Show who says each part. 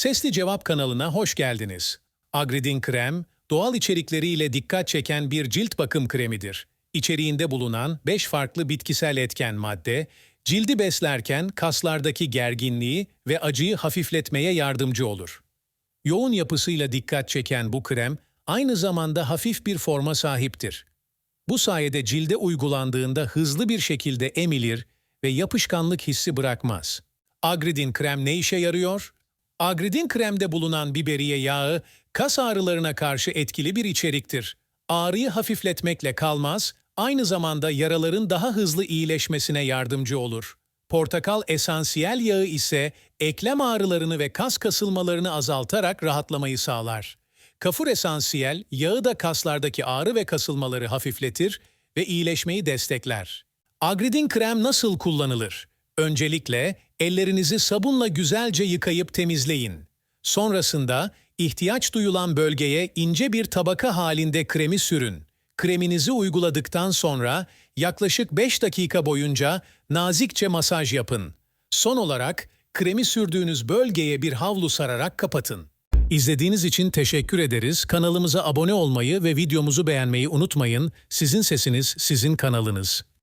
Speaker 1: Sesli Cevap kanalına hoş geldiniz. Agridin krem, doğal içerikleriyle dikkat çeken bir cilt bakım kremidir. İçeriğinde bulunan 5 farklı bitkisel etken madde, cildi beslerken kaslardaki gerginliği ve acıyı hafifletmeye yardımcı olur. Yoğun yapısıyla dikkat çeken bu krem, aynı zamanda hafif bir forma sahiptir. Bu sayede cilde uygulandığında hızlı bir şekilde emilir ve yapışkanlık hissi bırakmaz. Agridin krem ne işe yarıyor? Agridin kremde bulunan biberiye yağı, kas ağrılarına karşı etkili bir içeriktir. Ağrıyı hafifletmekle kalmaz, aynı zamanda yaraların daha hızlı iyileşmesine yardımcı olur. Portakal esansiyel yağı ise eklem ağrılarını ve kas kasılmalarını azaltarak rahatlamayı sağlar. Kafur esansiyel, yağı da kaslardaki ağrı ve kasılmaları hafifletir ve iyileşmeyi destekler. Agridin krem nasıl kullanılır? Öncelikle ellerinizi sabunla güzelce yıkayıp temizleyin. Sonrasında ihtiyaç duyulan bölgeye ince bir tabaka halinde kremi sürün. Kreminizi uyguladıktan sonra yaklaşık 5 dakika boyunca nazikçe masaj yapın. Son olarak kremi sürdüğünüz bölgeye bir havlu sararak kapatın. İzlediğiniz için teşekkür ederiz. Kanalımıza abone olmayı ve videomuzu beğenmeyi unutmayın. Sizin sesiniz, sizin kanalınız.